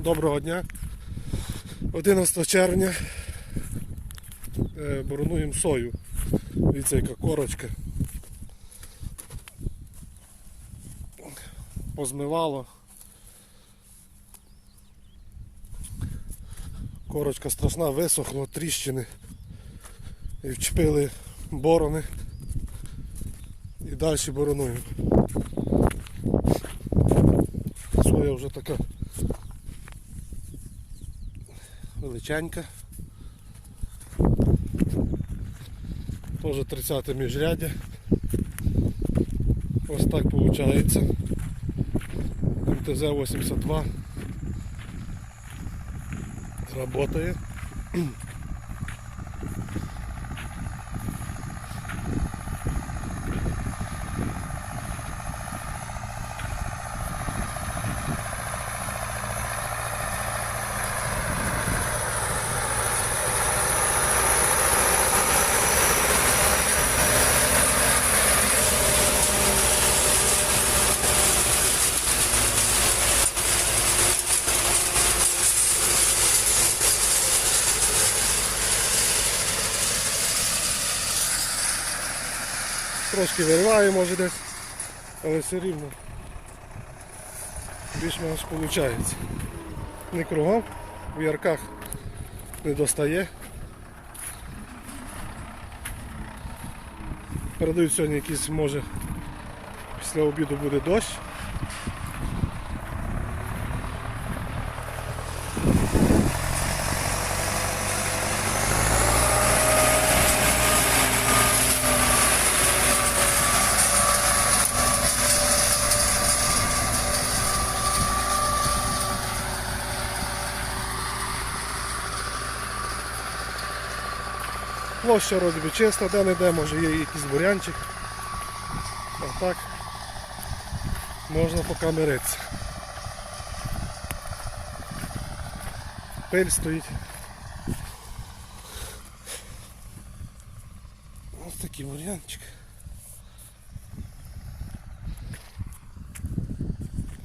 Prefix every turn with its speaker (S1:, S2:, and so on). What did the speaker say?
S1: Доброго дня. 11 червня е, боронуємо сою. Дивіться, яка корочка. Позмивало. Корочка страшна, висохла, тріщини. І вчепили борони. І далі боронуємо. Соя вже така величенька. Теж 30 міжряддя. Ось так виходить. МТЗ-82 работає. Трошки вириває може десь, але все рівно більш-менш виходить. Не кругом, в ярках не достає. Передають сьогодні якийсь, може, після обіду буде дощ. Площа вроді чиста, де не де, може є якийсь бурянчик. А так можна поки миритися. Пиль стоїть. Ось такий бурянчик.